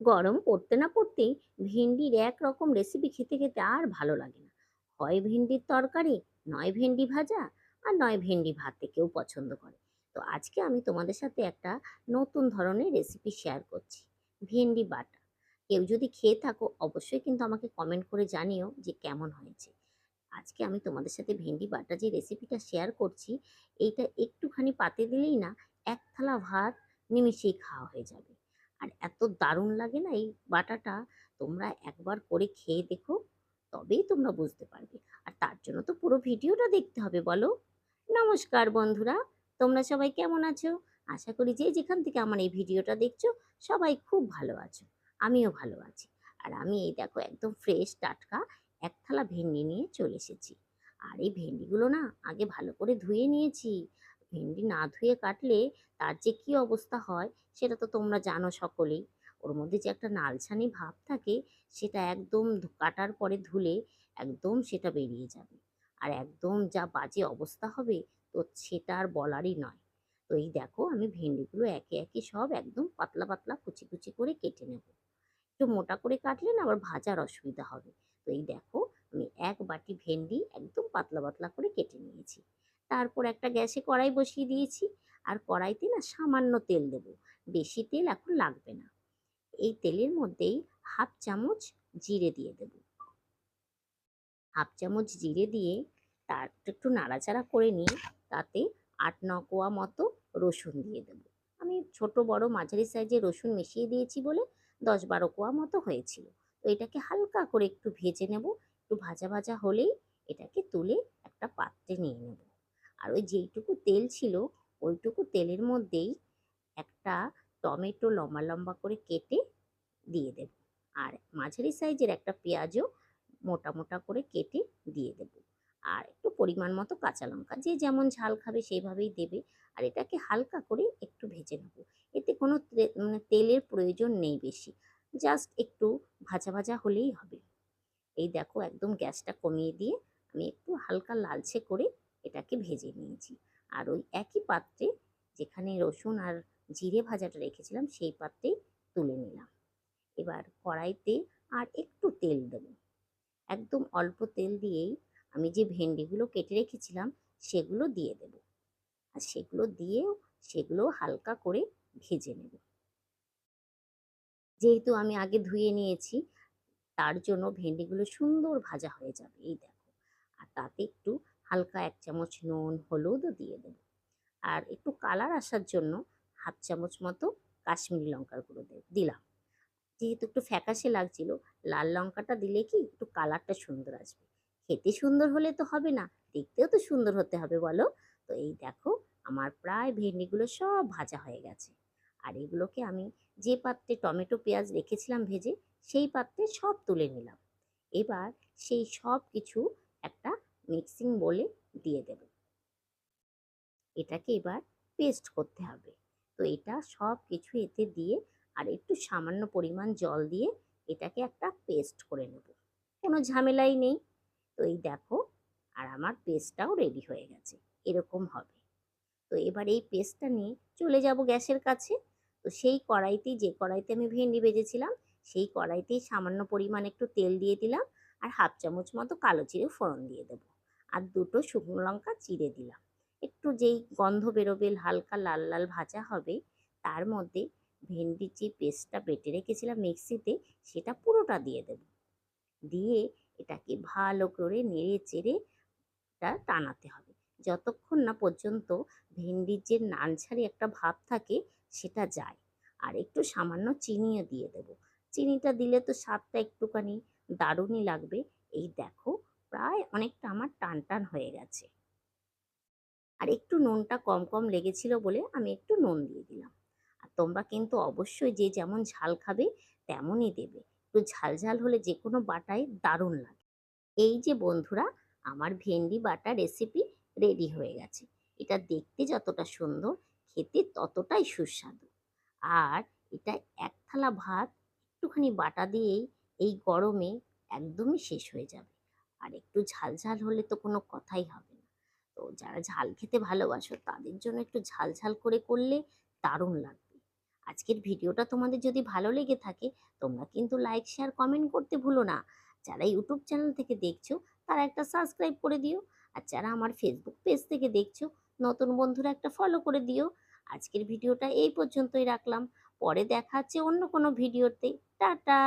গরম পড়তে না পড়তেই ভেন্ডির একরকম রেসিপি খেতে খেতে আর ভালো লাগে না। হয় ভেন্ডির তরকারি, নয় ভেন্ডি ভাজা, আর নয় ভেন্ডি ভাতে কেউ পছন্দ করে। তো আজকে আমি তোমাদের সাথে একটা নতুন ধরনের রেসিপি শেয়ার করছি, ভেন্ডি বাটা। কেউ যদি খেয়ে থাকো, অবশ্যই কিন্তু আমাকে কমেন্ট করে জানিও যে কেমন হয়েছে। আজকে আমি তোমাদের সাথে ভেন্ডি বাটা যে রেসিপিটা শেয়ার করছি, এইটা একটুখানি পাতে দিলেই না, এক থালা ভাত নিমিষেই খাওয়া হয়ে যাবে। আর এত দারুণ লাগে না এই বাটাটা? তোমরা একবার করে খেয়ে দেখো, তবেই তোমরা বুঝতে পারবে। আর তার জন্য তো পুরো ভিডিওটা দেখতে হবে, বলো। নমস্কার বন্ধুরা, তোমরা সবাই কেমন আছো? আশা করি যে যেখান থেকে আমার এই ভিডিওটা দেখছ, সবাই খুব ভালো আছো। আমিও ভালো আছি। আর আমি এই দেখো একদম ফ্রেশ টাটকা এক থালা ভেন্ডি নিয়ে চলে এসেছি। আর এই ভেন্ডিগুলো না আগে ভালো করে ধুয়ে নিয়েছি। ভেন্ডি না ধুয়ে কাটলে তার যে কি অবস্থা হয় সেটা তো তোমরা জানো সকলেই। ওর মধ্যে যে একটা নালছানি ভাব থাকে সেটা একদম কাটার পরে ধুলে একদম সেটা বেরিয়ে যাবে। আর একদম যা বাজে অবস্থা হবে তো সেটা আর বলারই নয়। তো এই দেখো আমি ভেন্ডিগুলো একে একে সব একদম পাতলা পাতলা কুচি কুচি করে কেটে নেব। একটু মোটা করে কাটলে না আবার ভাজার অসুবিধা হবে। তো এই দেখো আমি এক বাটি ভেন্ডি একদম পাতলা পাতলা করে কেটে নিয়েছি। তারপর একটা গ্যাসে কড়াই বসিয়ে দিয়েছি। আর কড়াইতে না সামান্য তেল দেবো। বেশি তেল এখন লাগবে না। এই তেলের মধ্যেই হাফ চামচ জিরে দিয়ে দেব। হাফ চামচ জিরে দিয়ে তার একটু নাড়াচাড়া করে নিয়ে তাতে আট ন কোয়া মতো রসুন দিয়ে দেব। আমি ছোট, বড়, মাঝারি সাইজে রসুন মিশিয়ে দিয়েছি বলে দশ বারো কোয়া মতো হয়েছিল। তো এটাকে হালকা করে একটু ভেজে নেব। একটু ভাজা ভাজা হলেই এটাকে তুলে একটা পাত্রে নিয়ে নেব। আর ওই যেইটুকু তেল ছিল, ওইটুকু তেলের মধ্যেই একটা টমেটো লম্বা লম্বা করে কেটে দিয়ে দেব। আর মাঝারি সাইজের একটা পেঁয়াজও মোটা মোটা করে কেটে দিয়ে দেব। আর একটু পরিমাণ মতো কাঁচা লঙ্কা, যে যেমন ঝাল খাবে সেইভাবেই দেবে। আর এটাকে হালকা করে একটু ভেজে নেব। এতে কোনো মানে তেলের প্রয়োজন নেই বেশি। জাস্ট একটু ভাজা ভাজা হলেই হবে। এই দেখো একদম গ্যাসটা কমিয়ে দিয়ে আমি একটু হালকা লালচে করে এটাকে ভেজে নিয়েছি। আর ওই একই পাত্রে যেখানে রসুন আর জিরে ভাজাটা রেখেছিলাম, সেই পাত্রেই তুলে নিলাম। এবার কড়াইতে আর একটু তেল দেবো। একদম অল্প তেল দিয়েই আমি যে ভেন্ডিগুলো কেটে রেখেছিলাম, সেগুলো দিয়ে দেব। আর সেগুলো দিয়েও সেগুলো হালকা করে ভেজে নেব। যেহেতু আমি আগে ধুয়ে নিয়েছি, তার জন্য ভেন্ডিগুলো সুন্দর ভাজা হয়ে যাবে, এই দেখো। আর তাতে একটু হালকা এক চামচ নুন হলুদও দিয়ে দেবো। আর একটু কালার আসার জন্য হাফ চামচ মতো কাশ্মীরি লঙ্কার গুঁড়ো দিলাম। যেহেতু একটু ফ্যাকাশে লাগছিল, লাল লঙ্কাটা দিলে কি একটু কালারটা সুন্দর আসবে। খেতে সুন্দর হলে তো হবে না, দেখতেও তো সুন্দর হতে হবে, বলো? তো এই দেখো, আমার প্রায় ভেন্ডিগুলো সব ভাজা হয়ে গেছে। আর এগুলোকে আমি যে পাত্রে টমেটো, পেঁয়াজ রেখেছিলাম ভেজে, সেই পাত্রে সব তুলে নিলাম। এবার সেই সব কিছু একটা মিক্সিং বলে দিয়ে দেব। এটাকে এবার পেস্ট করতে হবে। তো এটা সব কিছু এতে দিয়ে আর একটু সামান্য পরিমাণ জল দিয়ে এটাকে একটা পেস্ট করে নেব। কোনো ঝামেলাই নেই। তো এই দেখো, আর আমার পেস্টটাও রেডি হয়ে গেছে। এরকম হবে। তো এবার এই পেস্টটা নিয়ে চলে যাব গ্যাসের কাছে। তো সেই কড়াইতেই যে কড়াইতে আমি ভেন্ডি ভেজেছিলাম, সেই কড়াইতেই সামান্য পরিমাণ একটু তেল দিয়ে দিলাম আর হাফ চামচ মতো কালো জিরে ফোড়ন দিয়ে দেবো। আর দুটো শুকনো লঙ্কা চিড়ে দিলাম। একটু যেই গন্ধ বেরোবে, হালকা লাল লাল ভাজা হবে, তার মধ্যে ভেন্ডির যে পেস্টটা বেটে রেখেছিলাম মিক্সিতে, সেটা পুরোটা দিয়ে দেব। দিয়ে এটাকে ভালো করে নেড়ে চেড়ে টানাতে হবে। যতক্ষণ না পর্যন্ত ভেন্ডির যে নানঝারি একটা ভাব থাকে, সেটা যায়। আর একটু সামান্য চিনিও দিয়ে দেব। চিনিটা দিলে তো স্বাদটা একটুখানি দারুণই লাগবে। এই দেখো প্রায় অনেকটা আমার টান টান হয়ে গেছে। আর একটু নুনটা কম কম লেগেছিল বলে আমি একটু নুন দিয়ে দিলাম। আর তোমরা কিন্তু অবশ্যই যে যেমন ঝাল খাবে তেমনই দেবে। একটু ঝাল ঝাল হলে যে কোনো বাটায় দারুণ লাগে। এই যে বন্ধুরা, আমার ভেন্ডি বাটা রেসিপি রেডি হয়ে গেছে। এটা দেখতে যতটা সুন্দর, খেতে ততটাই সুস্বাদু। আর এটা এক থালা ভাত, একটুখানি বাটা দিয়েই এই গরমে একদমই শেষ হয়ে যাবে। আর একটু ঝাল ঝাল হলে তো কোনো কথাই হবে না। তো যারা ঝাল খেতে ভালোবাসো তাদের জন্য একটু ঝাল ঝাল করে করলে দারুণ লাগবে। আজকের ভিডিওটা তোমাদের যদি ভালো লেগে থাকে তোমরা কিন্তু লাইক শেয়ার কমেন্ট করতে ভুলো না। যারা ইউটিউব চ্যানেল থেকে দেখছ তারা একটা সাবস্ক্রাইব করে দিও। আর যারা আমার ফেসবুক পেজ থেকে দেখছ নতুন বন্ধুরা একটা ফলো করে দিও। আজকের ভিডিওটা এই পর্যন্তই রাখলাম। পরে দেখা হচ্ছে অন্য কোনো ভিডিওতে। টাটা!